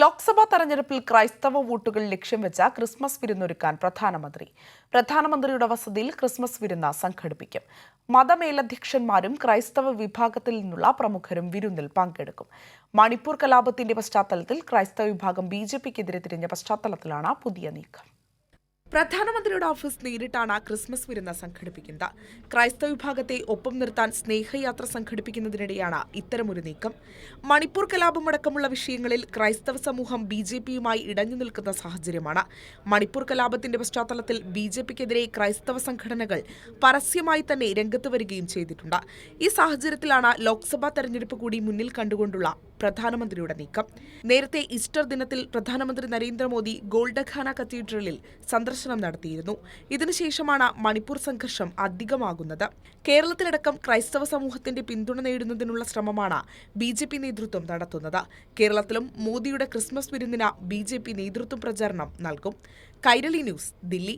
ലോക്സഭാ തെരഞ്ഞെടുപ്പിൽ ക്രൈസ്തവ വോട്ടുകൾ ലക്ഷ്യം വെച്ച ക്രിസ്മസ് വിരുന്നൊരുക്കാൻ പ്രധാനമന്ത്രി. പ്രധാനമന്ത്രിയുടെ വസതിയിൽ ക്രിസ്മസ് വിരുന്ന് സംഘടിപ്പിക്കും. മതമേലധ്യക്ഷന്മാരും ക്രൈസ്തവ വിഭാഗത്തിൽ നിന്നുള്ള പ്രമുഖരും വിരുന്നിൽ പങ്കെടുക്കും. മണിപ്പൂർ കലാപത്തിന്റെ പശ്ചാത്തലത്തിൽ ക്രൈസ്തവ വിഭാഗം ബി ജെ പിക്കെതിരെ തിരിഞ്ഞ പശ്ചാത്തലത്തിലാണ് പുതിയ നീക്കം. പ്രധാനമന്ത്രിയുടെ ഓഫീസ് നേരിട്ടാണ് ക്രിസ്മസ് വിരുന്ന് സംഘടിപ്പിക്കുന്നത്. ക്രൈസ്തവ വിഭാഗത്തെ ഒപ്പം നിർത്താൻ സ്നേഹയാത്ര സംഘടിപ്പിക്കുന്നതിനിടെയാണ് ഇത്തരമൊരു നീക്കം. മണിപ്പൂർ കലാപമടക്കമുള്ള വിഷയങ്ങളിൽ ക്രൈസ്തവ സമൂഹം ബി ജെ പിയുമായി ഇടഞ്ഞു നിൽക്കുന്ന സാഹചര്യമാണ്. മണിപ്പൂർ കലാപത്തിന്റെ പശ്ചാത്തലത്തിൽ ബി ജെ പിക്കെതിരെ ക്രൈസ്തവ സംഘടനകൾ പരസ്യമായി തന്നെ രംഗത്ത് വരികയും ചെയ്തിട്ടുണ്ട്. ഈ സാഹചര്യത്തിലാണ് ലോക്സഭാ തെരഞ്ഞെടുപ്പ് കൂടി മുന്നിൽ കണ്ടുകൊണ്ടുള്ള പ്രധാനമന്ത്രിയുടെ നീക്കം. നേരത്തെ ഈസ്റ്റർ ദിനത്തിൽ പ്രധാനമന്ത്രി നരേന്ദ്രമോദി ഗോൾഡഖാന കത്തീഡ്രലിൽ സന്ദർശനം നടത്തിയിരുന്നു. ഇതിനുശേഷമാണ് മണിപ്പൂർ സംഘർഷം അധികമാകുന്നത്. കേരളത്തിലടക്കം ക്രൈസ്തവ സമൂഹത്തിന്റെ പിന്തുണ നേടുന്നതിനുള്ള ശ്രമമാണ് ബി ജെ പി നേതൃത്വം നടത്തുന്നത്. കേരളത്തിലും മോദിയുടെ ക്രിസ്മസ് വിരുന്നിന് ബി ജെ പി നേതൃത്വം പ്രചാരണം നൽകും. കൈരളി ന്യൂസ് ദില്ലി.